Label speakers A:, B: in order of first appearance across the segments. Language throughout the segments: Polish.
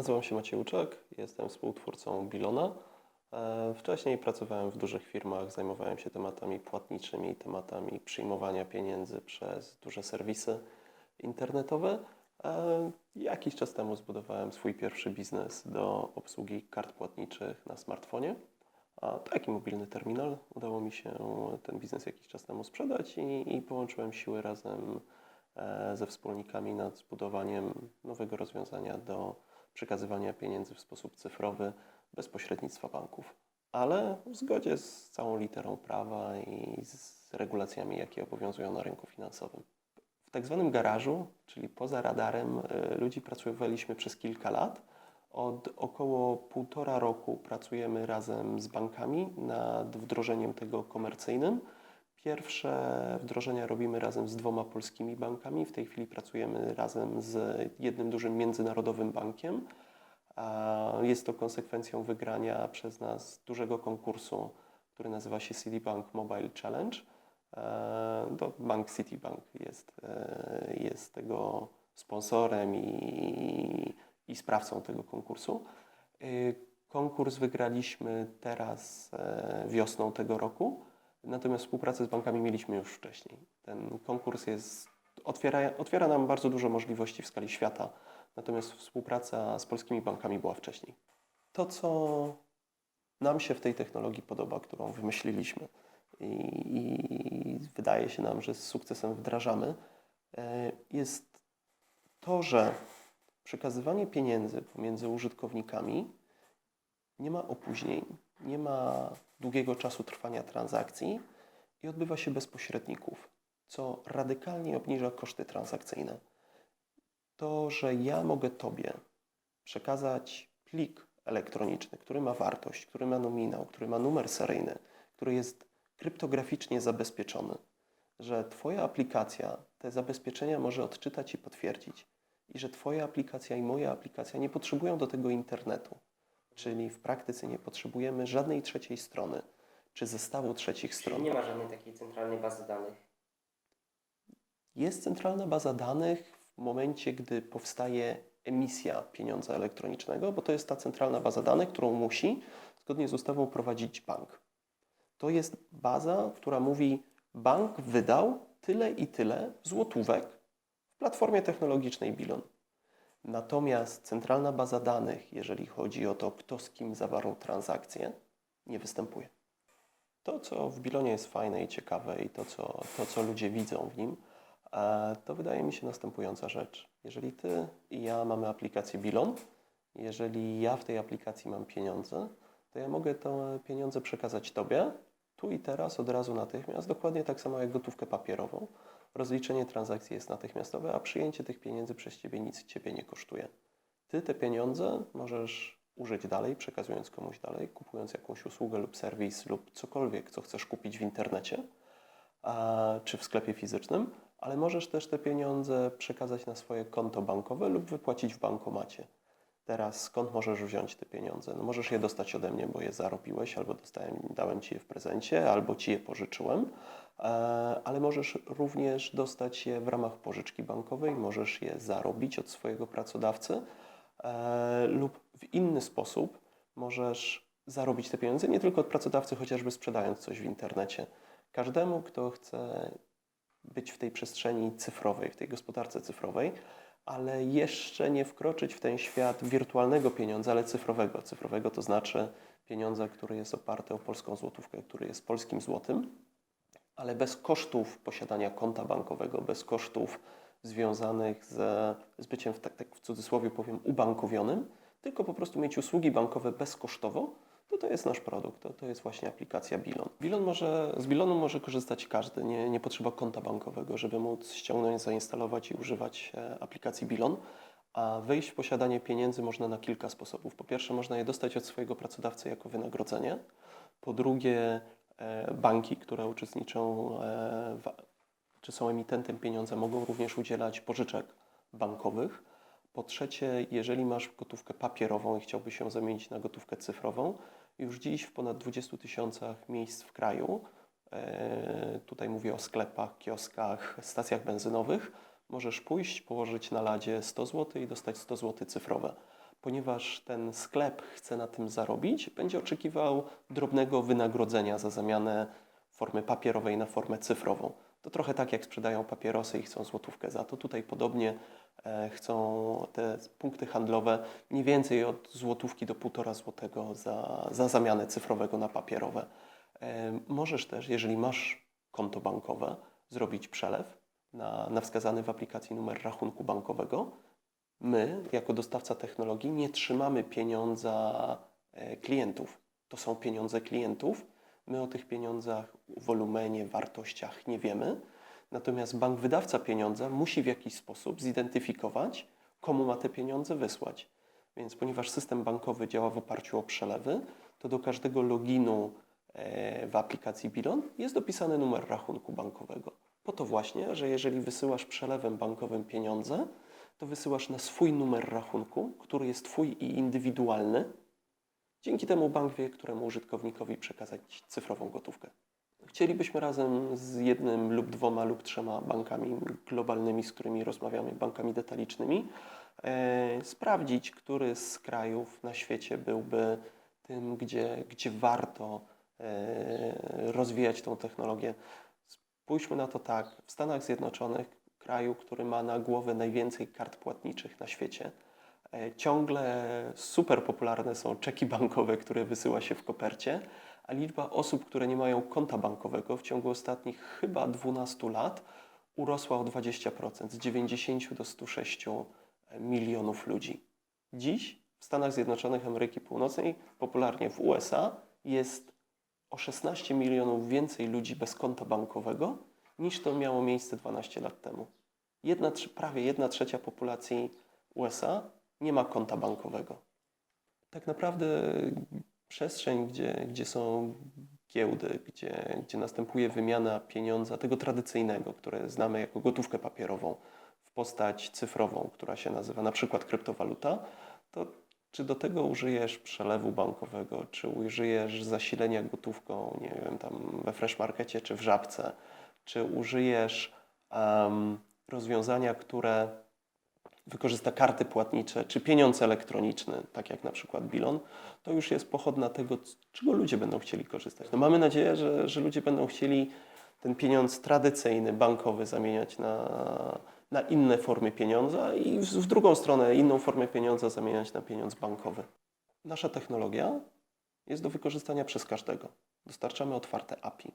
A: Nazywam się Maciej Łuczak, jestem współtwórcą Bilona. E, Wcześniej pracowałem w dużych firmach, zajmowałem się tematami płatniczymi, tematami przyjmowania pieniędzy przez duże serwisy internetowe. E, Jakiś czas temu zbudowałem swój pierwszy biznes do obsługi kart płatniczych na smartfonie. A taki mobilny terminal. Udało mi się ten biznes jakiś czas temu sprzedać i, i połączyłem siły razem e, ze wspólnikami nad zbudowaniem nowego rozwiązania do przekazywania pieniędzy w sposób cyfrowy bez pośrednictwa banków, ale w zgodzie z całą literą prawa i z regulacjami, jakie obowiązują na rynku finansowym. W tak zwanym garażu, czyli poza radarem, y, ludzi pracowaliśmy przez kilka lat. Od około półtora roku pracujemy razem z bankami nad wdrożeniem tego komercyjnym. Pierwsze wdrożenia robimy razem z dwoma polskimi bankami. W tej chwili pracujemy razem z jednym dużym międzynarodowym bankiem. Jest to konsekwencją wygrania przez nas dużego konkursu, który nazywa się Citibank Mobile Challenge. E, To bank Citibank jest, e, jest tego sponsorem i, i sprawcą tego konkursu. E, Konkurs wygraliśmy teraz wiosną tego roku, natomiast współpracę z bankami mieliśmy już wcześniej. Ten konkurs jest, otwiera, otwiera nam bardzo dużo możliwości w skali świata, natomiast współpraca z polskimi bankami była wcześniej. To, co nam się w tej technologii podoba, którą wymyśliliśmy i, i wydaje się nam, że z sukcesem wdrażamy, e, jest to, że przekazywanie pieniędzy pomiędzy użytkownikami nie ma opóźnień, nie ma długiego czasu trwania transakcji i odbywa się bez pośredników, co radykalnie obniża koszty transakcyjne. To, że ja mogę Tobie przekazać plik elektroniczny, który ma wartość, który ma nominał, który ma numer seryjny, który jest kryptograficznie zabezpieczony, że Twoja aplikacja te zabezpieczenia może odczytać i potwierdzić i że Twoja aplikacja i moja aplikacja nie potrzebują do tego internetu, czyli w praktyce nie potrzebujemy żadnej trzeciej strony czy zestawu trzecich
B: Czyli
A: stron.
B: nie ma żadnej takiej centralnej bazy danych.
A: Jest centralna baza danych w momencie, gdy powstaje emisja pieniądza elektronicznego, bo to jest ta centralna baza danych, którą musi zgodnie z ustawą prowadzić bank. To jest baza, która mówi, bank wydał tyle i tyle złotówek w platformie technologicznej Bilon. Natomiast centralna baza danych, jeżeli chodzi o to, kto z kim zawarł transakcję, nie występuje. To, co w Bilonie jest fajne i ciekawe i to, co, to, co ludzie widzą w nim, e, to wydaje mi się następująca rzecz. Jeżeli ty i ja mamy aplikację Bilon, jeżeli ja w tej aplikacji mam pieniądze, to ja mogę te pieniądze przekazać tobie tu i teraz, od razu natychmiast, dokładnie tak samo jak gotówkę papierową. Rozliczenie transakcji jest natychmiastowe, a przyjęcie tych pieniędzy przez ciebie nic ciebie nie kosztuje. Ty te pieniądze możesz użyć dalej, przekazując komuś dalej, kupując jakąś usługę lub serwis lub cokolwiek, co chcesz kupić w internecie a, czy w sklepie fizycznym, ale możesz też te pieniądze przekazać na swoje konto bankowe lub wypłacić w bankomacie. Teraz skąd możesz wziąć te pieniądze? No możesz je dostać ode mnie, bo je zarobiłeś, albo dostałem, dałem Ci je w prezencie, albo Ci je pożyczyłem, e, ale możesz również dostać je w ramach pożyczki bankowej, możesz je zarobić od swojego pracodawcy e, lub w inny sposób możesz zarobić te pieniądze, nie tylko od pracodawcy, chociażby sprzedając coś w internecie. Każdemu, kto chce być w tej przestrzeni cyfrowej, w tej gospodarce cyfrowej, ale jeszcze nie wkroczyć w ten świat wirtualnego pieniądza, ale cyfrowego. Cyfrowego to znaczy pieniądza, który jest oparty o polską złotówkę, który jest polskim złotym, ale bez kosztów posiadania konta bankowego, bez kosztów związanych z, z byciem, w, tak, tak w cudzysłowie powiem, ubankowionym, tylko po prostu mieć usługi bankowe bezkosztowo, to to jest nasz produkt, to, to jest właśnie aplikacja Bilon. Bilon może, z Bilonu może korzystać każdy, nie, nie potrzeba konta bankowego, żeby móc ściągnąć, zainstalować i używać e, aplikacji Bilon. A wejść w posiadanie pieniędzy można na kilka sposobów. Po pierwsze, można je dostać od swojego pracodawcy jako wynagrodzenie. Po drugie, e, banki, które uczestniczą e, w, czy są emitentem pieniądza, mogą również udzielać pożyczek bankowych. Po trzecie, jeżeli masz gotówkę papierową i chciałbyś ją zamienić na gotówkę cyfrową, już dziś w ponad 20 tysiącach miejsc w kraju, e, tutaj mówię o sklepach, kioskach, stacjach benzynowych, możesz pójść, położyć na ladzie 100 zł i dostać 100 zł cyfrowe. ponieważ ten sklep chce na tym zarobić, będzie oczekiwał drobnego wynagrodzenia za zamianę formy papierowej na formę cyfrową. To trochę tak jak sprzedają papierosy i chcą złotówkę za to. Tutaj podobnie e, chcą te punkty handlowe mniej więcej od złotówki do półtora złotego za, za zamianę cyfrowego na papierowe. E, Możesz też, jeżeli masz konto bankowe, zrobić przelew na, na wskazany w aplikacji numer rachunku bankowego. My, jako dostawca technologii, nie trzymamy pieniądza e, klientów. To są pieniądze klientów. My o tych pieniądzach, wolumenie, wartościach nie wiemy. Natomiast bank wydawca pieniądza musi w jakiś sposób zidentyfikować, komu ma te pieniądze wysłać. Więc ponieważ system bankowy działa w oparciu o przelewy, to do każdego loginu e, w aplikacji Bilon jest dopisany numer rachunku bankowego. Po to właśnie, że jeżeli wysyłasz przelewem bankowym pieniądze, to wysyłasz na swój numer rachunku, który jest Twój i indywidualny. Dzięki temu bank wie, któremu użytkownikowi przekazać cyfrową gotówkę. Chcielibyśmy razem z jednym lub dwoma lub trzema bankami globalnymi, z którymi rozmawiamy, bankami detalicznymi, e, sprawdzić, który z krajów na świecie byłby tym, gdzie, gdzie warto e, rozwijać tą technologię. Spójrzmy na to tak. W Stanach Zjednoczonych, kraju, który ma na głowę najwięcej kart płatniczych na świecie, ciągle super popularne są czeki bankowe, które wysyła się w kopercie, a liczba osób, które nie mają konta bankowego w ciągu ostatnich chyba 12 lat urosła o 20%, z 90 do 106 milionów ludzi. Dziś w Stanach Zjednoczonych Ameryki Północnej, popularnie w USA, jest o 16 milionów więcej ludzi bez konta bankowego niż to miało miejsce 12 lat temu. Jedna, prawie jedna trzecia populacji USA nie ma konta bankowego. Tak naprawdę przestrzeń, gdzie, gdzie są giełdy, gdzie, gdzie następuje wymiana pieniądza, tego tradycyjnego, które znamy jako gotówkę papierową, w postać cyfrową, która się nazywa na przykład kryptowaluta, to czy do tego użyjesz przelewu bankowego, czy użyjesz zasilenia gotówką, nie wiem, tam we Fresh Markecie czy w Żabce, czy użyjesz em, rozwiązania, które wykorzysta karty płatnicze, czy pieniądz elektroniczny, tak jak na przykład Bilon, to już jest pochodna tego, czego ludzie będą chcieli korzystać. No mamy nadzieję, że, że ludzie będą chcieli ten pieniądz tradycyjny, bankowy zamieniać na, na inne formy pieniądza i w, w drugą stronę inną formę pieniądza zamieniać na pieniądz bankowy. Nasza technologia jest do wykorzystania przez każdego. Dostarczamy otwarte API.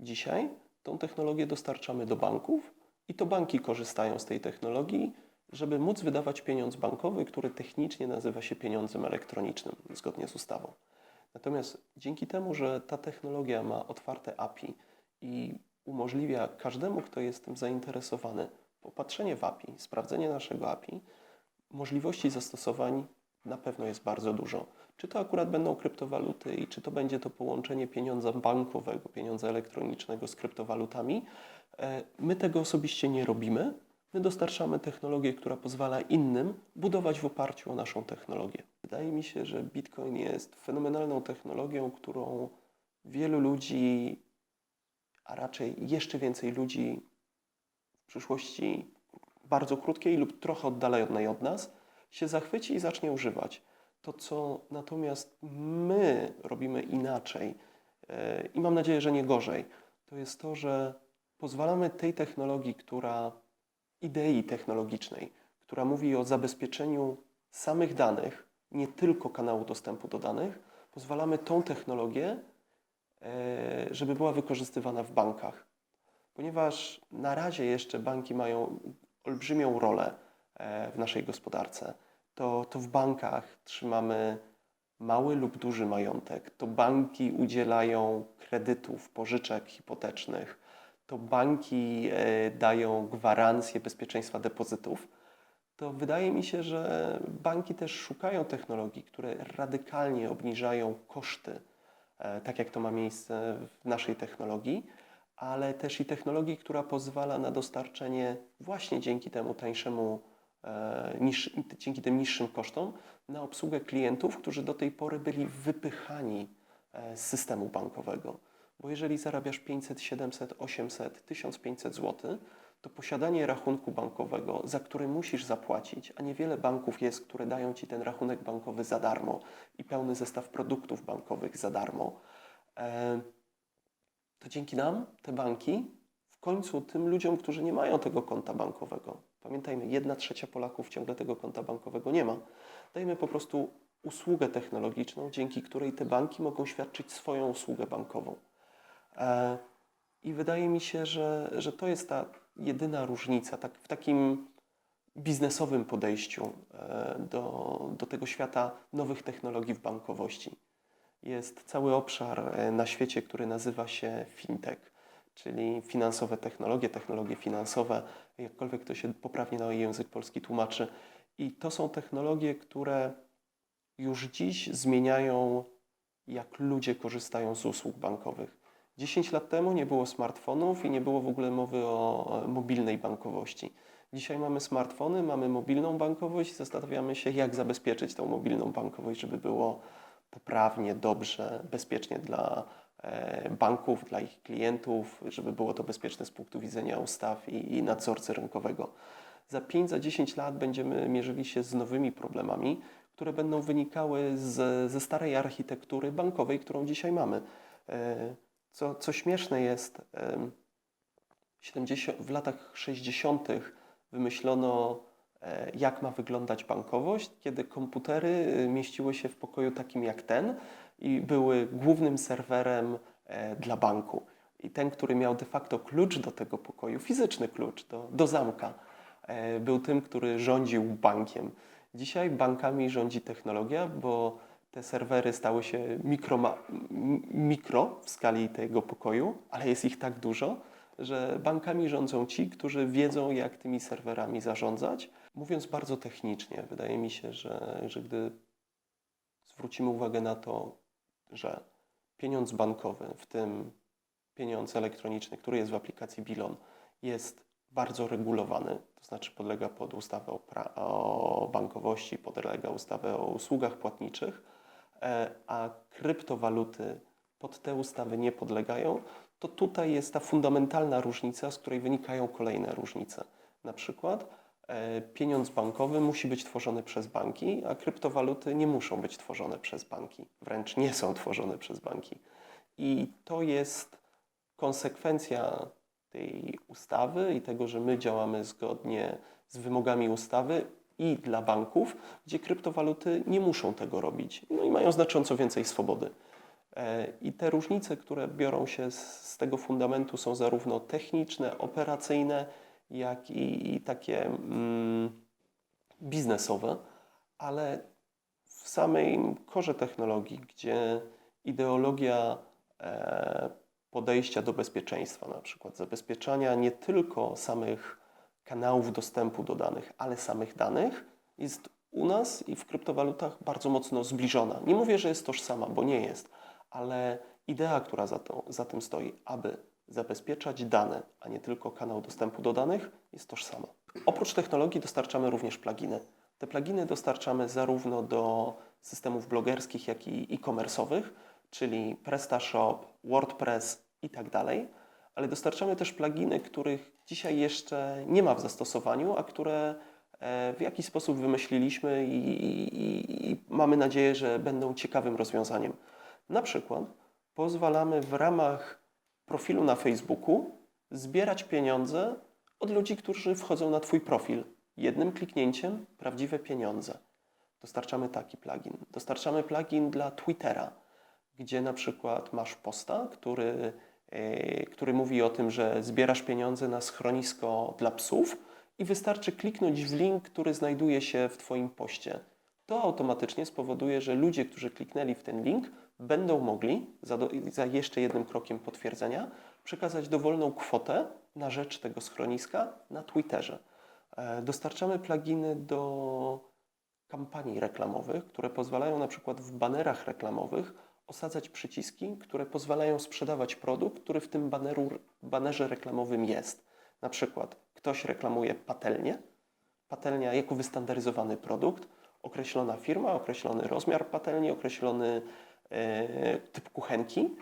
A: Dzisiaj tą technologię dostarczamy do banków i to banki korzystają z tej technologii, żeby móc wydawać pieniądz bankowy, który technicznie nazywa się pieniądzem elektronicznym, zgodnie z ustawą. Natomiast dzięki temu, że ta technologia ma otwarte API i umożliwia każdemu, kto jest tym zainteresowany, popatrzenie w API, sprawdzenie naszego API, możliwości zastosowań na pewno jest bardzo dużo. Czy to akurat będą kryptowaluty i czy to będzie to połączenie pieniądza bankowego, pieniądza elektronicznego z kryptowalutami, e, my tego osobiście nie robimy. My dostarczamy technologię, która pozwala innym budować w oparciu o naszą technologię. Wydaje mi się, że Bitcoin jest fenomenalną technologią, którą wielu ludzi, a raczej jeszcze więcej ludzi w przyszłości bardzo krótkiej lub trochę oddalonej od nas, się zachwyci i zacznie używać. To, co natomiast my robimy inaczej e, i mam nadzieję, że nie gorzej, to jest to, że pozwalamy tej technologii, która idei technologicznej, która mówi o zabezpieczeniu samych danych, nie tylko kanału dostępu do danych, pozwalamy tą technologię, e, żeby była wykorzystywana w bankach. Ponieważ na razie jeszcze banki mają olbrzymią rolę e, w naszej gospodarce, to, to w bankach trzymamy mały lub duży majątek, to banki udzielają kredytów, pożyczek hipotecznych, to banki e, dają gwarancję bezpieczeństwa depozytów, to wydaje mi się, że banki też szukają technologii, które radykalnie obniżają koszty, e, tak jak to ma miejsce w naszej technologii, ale też i technologii, która pozwala na dostarczenie właśnie dzięki temu tańszemu, e, niż, dzięki tym niższym kosztom, na obsługę klientów, którzy do tej pory byli wypychani z systemu bankowego. Bo jeżeli zarabiasz 500, 700, 800, 1500 zł, to posiadanie rachunku bankowego, za który musisz zapłacić, a niewiele banków jest, które dają ci ten rachunek bankowy za darmo i pełny zestaw produktów bankowych za darmo, e, to dzięki nam te banki w końcu tym ludziom, którzy nie mają tego konta bankowego, pamiętajmy, jedna trzecia Polaków ciągle tego konta bankowego nie ma, dajemy po prostu usługę technologiczną, dzięki której te banki mogą świadczyć swoją usługę bankową. E, I wydaje mi się, że, że to jest ta jedyna różnica tak, w takim biznesowym podejściu e, do, do tego świata nowych technologii w bankowości. Jest cały obszar e, na świecie, który nazywa się fintech, czyli finansowe technologie, technologie finansowe, jakkolwiek to się poprawnie na język polski tłumaczy. I to są technologie, które już dziś zmieniają, jak ludzie korzystają z usług bankowych. 10 lat temu nie było smartfonów i nie było w ogóle mowy o e, mobilnej bankowości. Dzisiaj mamy smartfony, mamy mobilną bankowość i zastanawiamy się, jak zabezpieczyć tą mobilną bankowość, żeby było poprawnie, dobrze, bezpiecznie dla e, banków, dla ich klientów, żeby było to bezpieczne z punktu widzenia ustaw i, nadzorcy rynkowego. Za 5, za 10 lat będziemy mierzyli się z nowymi problemami, które będą wynikały z, ze starej architektury bankowej, którą dzisiaj mamy. Co, co śmieszne jest, em, 70, w latach 60. wymyślono, e, jak ma wyglądać bankowość, kiedy komputery e, mieściły się w pokoju takim jak ten i były głównym serwerem e, dla banku. I ten, który miał de facto klucz do tego pokoju, fizyczny klucz do, do zamka, e, był tym, który rządził bankiem. Dzisiaj bankami rządzi technologia, bo te serwery stały się mikro, mikro w skali tego pokoju, ale jest ich tak dużo, że bankami rządzą ci, którzy wiedzą, jak tymi serwerami zarządzać. Mówiąc bardzo technicznie, wydaje mi się, że, że gdy zwrócimy uwagę na to, że pieniądz bankowy, w tym pieniądz elektroniczny, który jest w aplikacji Bilon, jest bardzo regulowany, to znaczy podlega pod ustawę o, o bankowości, podlega ustawę o usługach płatniczych, a kryptowaluty pod te ustawy nie podlegają, to tutaj jest ta fundamentalna różnica, z której wynikają kolejne różnice. Na przykład e, pieniądz bankowy musi być tworzony przez banki, a kryptowaluty nie muszą być tworzone przez banki, wręcz nie są tworzone przez banki. I to jest konsekwencja tej ustawy i tego, że my działamy zgodnie z wymogami ustawy i dla banków, gdzie kryptowaluty nie muszą tego robić. No i mają znacząco więcej swobody. E, I te różnice, które biorą się z, tego fundamentu, są zarówno techniczne, operacyjne, jak i, i takie mm, biznesowe, ale w samej korze technologii, gdzie ideologia e, podejścia do bezpieczeństwa, na przykład zabezpieczania nie tylko samych kanałów dostępu do danych, ale samych danych, jest u nas i w kryptowalutach bardzo mocno zbliżona. Nie mówię, że jest tożsama, bo nie jest, ale idea, która za, to, za tym stoi, aby zabezpieczać dane, a nie tylko kanał dostępu do danych, jest tożsama. Oprócz technologii dostarczamy również pluginy. Te pluginy dostarczamy zarówno do systemów blogerskich, jak i e-commerce'owych, czyli PrestaShop, WordPress i tak ale dostarczamy też pluginy, których dzisiaj jeszcze nie ma w zastosowaniu, a które e, w jakiś sposób wymyśliliśmy i, i, i mamy nadzieję, że będą ciekawym rozwiązaniem. Na przykład pozwalamy w ramach profilu na Facebooku zbierać pieniądze od ludzi, którzy wchodzą na Twój profil. Jednym kliknięciem prawdziwe pieniądze. Dostarczamy taki plugin. Dostarczamy plugin dla Twittera, gdzie na przykład masz posta, który, który mówi o tym, że zbierasz pieniądze na schronisko dla psów i wystarczy kliknąć w link, który znajduje się w Twoim poście. To automatycznie spowoduje, że ludzie, którzy kliknęli w ten link, będą mogli, za, do, za jeszcze jednym krokiem potwierdzenia, przekazać dowolną kwotę na rzecz tego schroniska na Twitterze. E, Dostarczamy pluginy do kampanii reklamowych, które pozwalają na przykład w banerach reklamowych osadzać przyciski, które pozwalają sprzedawać produkt, który w tym baneru, banerze reklamowym jest. Na przykład ktoś reklamuje patelnię, patelnia jako wystandaryzowany produkt, określona firma, określony rozmiar patelni, określony e, typ kuchenki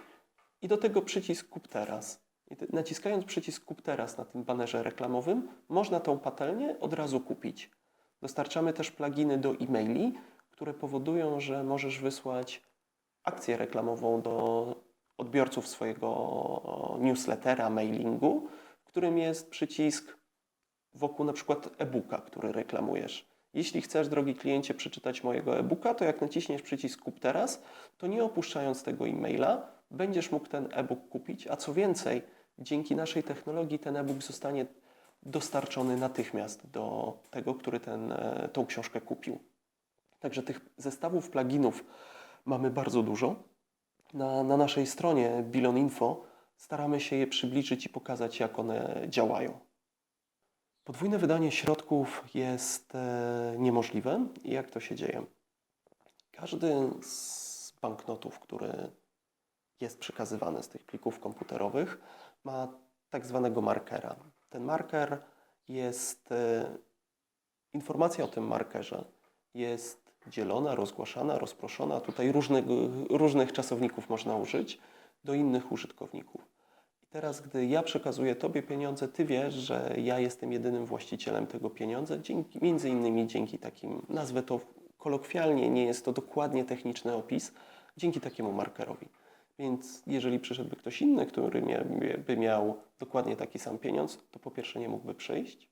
A: i do tego przycisk kup teraz. I naciskając przycisk kup teraz na tym banerze reklamowym, można tą patelnię od razu kupić. Dostarczamy też pluginy do e-maili, które powodują, że możesz wysłać akcję reklamową do odbiorców swojego newslettera, mailingu, w którym jest przycisk wokół na przykład e-booka, który reklamujesz. Jeśli chcesz, drogi kliencie, przeczytać mojego e-booka, to jak naciśniesz przycisk kup teraz, to nie opuszczając tego e-maila, będziesz mógł ten e-book kupić, a co więcej, dzięki naszej technologii ten e-book zostanie dostarczony natychmiast do tego, który ten, e, tą książkę kupił. Także tych zestawów pluginów mamy bardzo dużo. Na, na naszej stronie Bilon Info staramy się je przybliżyć i pokazać, jak one działają. Podwójne wydanie środków jest e, niemożliwe. Jak to się dzieje? Każdy z banknotów, który jest przekazywany z tych plików komputerowych, ma tak zwanego markera. Ten marker jest, e, informacja o tym markerze jest dzielona, rozgłaszana, rozproszona. Tutaj różnych, różnych czasowników można użyć do innych użytkowników. I teraz, gdy ja przekazuję Tobie pieniądze, Ty wiesz, że ja jestem jedynym właścicielem tego pieniądza, dzięki, między innymi dzięki takim, nazwę to kolokwialnie, nie jest to dokładnie techniczny opis, dzięki takiemu markerowi. Więc jeżeli przyszedłby ktoś inny, który by miał dokładnie taki sam pieniądz, to po pierwsze nie mógłby przyjść,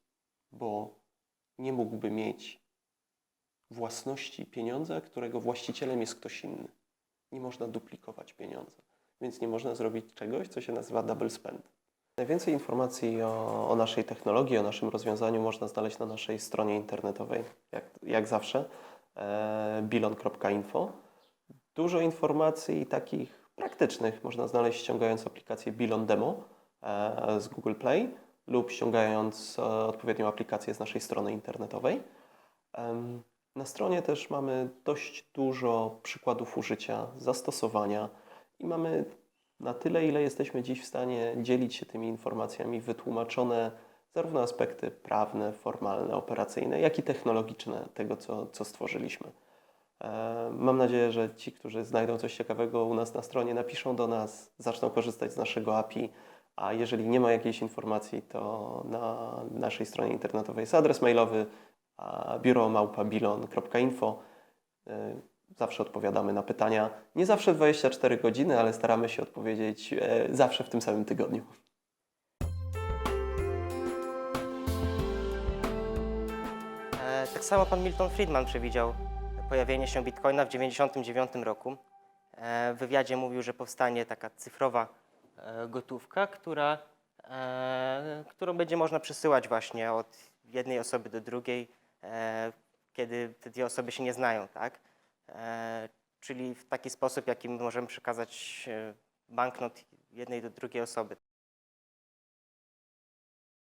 A: bo nie mógłby mieć własności pieniądza, którego właścicielem jest ktoś inny. Nie można duplikować pieniądza, więc nie można zrobić czegoś, co się nazywa double spend. Najwięcej informacji o, o naszej technologii, o naszym rozwiązaniu można znaleźć na naszej stronie internetowej, jak, jak zawsze, e, bilon.info. Dużo informacji takich praktycznych można znaleźć ściągając aplikację Bilon Demo e, z Google Play lub ściągając e, odpowiednią aplikację z naszej strony internetowej. Na stronie też mamy dość dużo przykładów użycia, zastosowania i mamy na tyle, ile jesteśmy dziś w stanie dzielić się tymi informacjami, wytłumaczone zarówno aspekty prawne, formalne, operacyjne, jak i technologiczne tego, co, co stworzyliśmy. E, Mam nadzieję, że ci, którzy znajdą coś ciekawego u nas na stronie, napiszą do nas, zaczną korzystać z naszego API, a jeżeli nie ma jakiejś informacji, to na naszej stronie internetowej jest adres mailowy a biuromałpabilon.info. Y, Zawsze odpowiadamy na pytania. Nie zawsze 24 godziny, ale staramy się odpowiedzieć e, zawsze w tym samym tygodniu.
B: E, Tak samo pan Milton Friedman przewidział pojawienie się Bitcoina w 1999 roku. E, W wywiadzie mówił, że powstanie taka cyfrowa e, gotówka, która, którą będzie można przesyłać właśnie od jednej osoby do drugiej, kiedy te dwie osoby się nie znają, tak? E, Czyli w taki sposób, jaki możemy przekazać e, banknot jednej do drugiej osoby.